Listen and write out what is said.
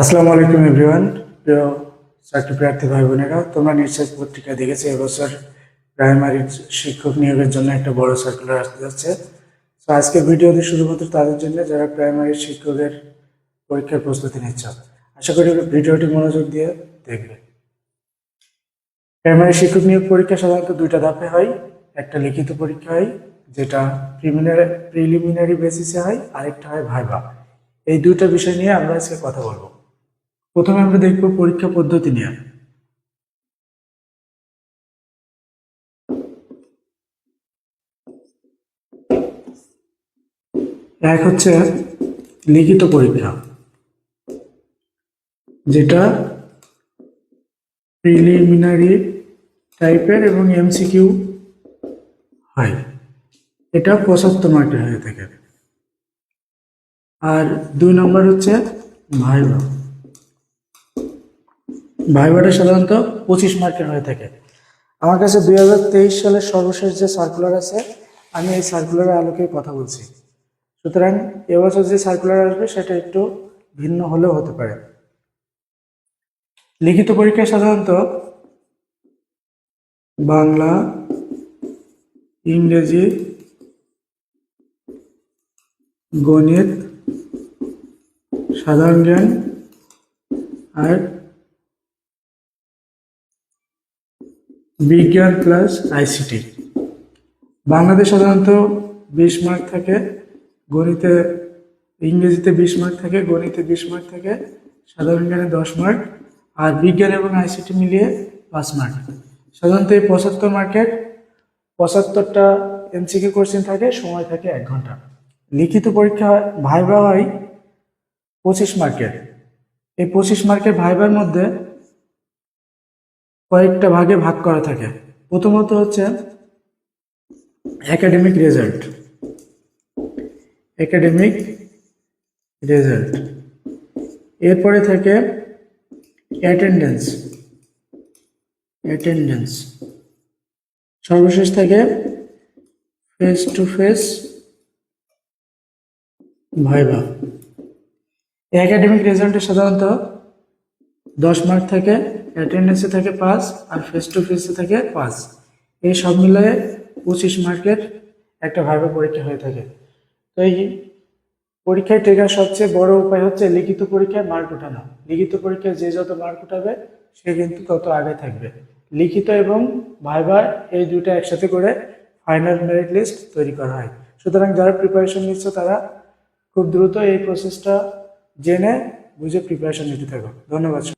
আসসালামু আলাইকুম এভরিওয়ান। প্রিয় চাকরি প্রার্থী ভাই বোনেরা তোমরা নিশ্চয় পত্রিকা দেখেছ, এবছর প্রাইমারি শিক্ষক নিয়োগের জন্য একটা বড় সার্কুলার আসতে যাচ্ছে। তো আজকের ভিডিওটি শুধুমাত্র তাদের জন্য, যারা প্রাইমারি শিক্ষকের পরীক্ষার প্রস্তুতি নিচ্ছ, আশা করি ভিডিওটি মনোযোগ দিয়ে দেখবে। প্রাইমারি শিক্ষক নিয়োগ পরীক্ষা সাধারণত দুইটা ধাপে হয়, একটা লিখিত পরীক্ষা হয়, যেটা প্রিমিনারি, প্রিলিমিনারি বেসিসে হয়, আরেকটা হয় ভাইবা এই দুইটা বিষয় নিয়ে আমরা আজকে কথা বলব। প্রথমে আমরা দেখব পরীক্ষা পদ্ধতি নিয়ে। এক হচ্ছে লিখিত পরীক্ষা, যেটা প্রিলিমিনারি টাইপের এবং এমসিকিউ হয়। এটা পঁচাত্তর মার্কের হয়ে থাকে। আর দুই নম্বর হচ্ছে ভাইবা ভাইবাটা সাধারণত পঁচিশ মার্কের হয়ে থাকে। আমার কাছে দুই হাজার তেইশ সালের সর্বশেষ যে সার্কুলার আছে, আমি এই সার্কুলারের আলোকে কথা বলছি। সুতরাং এবছর যে সার্কুলার আসবে, সেটা একটু ভিন্ন হলেও হতে পারে। লিখিত পরীক্ষায় সাধারণত বাংলা, ইংরেজি, গণিত, সাধারণ জ্ঞান, আর বিজ্ঞান প্লাস আইসিটি বাংলাদেশ সাধারণত বিশ মার্ক থাকে, গণিতে, ইংরেজিতে বিশ মার্ক থাকে, গণিতে বিশ মার্ক থাকে, সাধারণ জ্ঞানে দশ মার্ক আর বিজ্ঞান এবং আইসিটি মিলিয়ে পাঁচ মার্ক সাধারণত এই পঁচাত্তর মার্কের পঁচাত্তরটা এমসিকিউ কোশ্চেন থাকে, সময় থাকে এক ঘণ্টা। লিখিত পরীক্ষা ভাইবা হয় পঁচিশ মার্কের এই পঁচিশ মার্কের ভাইবার মধ্যে কয়েকটা ভাগে ভাগ করা থাকে। প্রথমত হচ্ছে একাডেমিক রেজাল্ট একাডেমিক রেজাল্ট এরপরে থাকে অ্যাটেন্ডেন্স অ্যাটেন্ডেন্স সর্বশেষ থাকে face to face viva academic রেজাল্টে সাধারণত দশ মার্ক থাকে অ্যাটেন্ডেন্সে থাকে পাঁচ আর ফেস টু ফেসে থাকে পাঁচ। এই সব মিলিয়ে পঁচিশ মার্কের একটা ভাইবা পরীক্ষা হয়ে থাকে। তো এই পরীক্ষায় টেকার সবচেয়ে বড় উপায় হচ্ছে লিখিত পরীক্ষায় মার্ক ওঠানো। লিখিত পরীক্ষায় যে যত মার্ক উঠাবে, সে কিন্তু তত আগে থাকবে। লিখিত এবং ভাইবা এই দুটো একসাথে করে ফাইনাল মেরিট লিস্ট তৈরি করা হয়। সুতরাং যারা প্রিপারেশন নিচ্ছে তারা খুব দ্রুত এই প্রসেসটা জেনে, বুঝে প্রিপারেশন নিতে থাকো। ধন্যবাদ।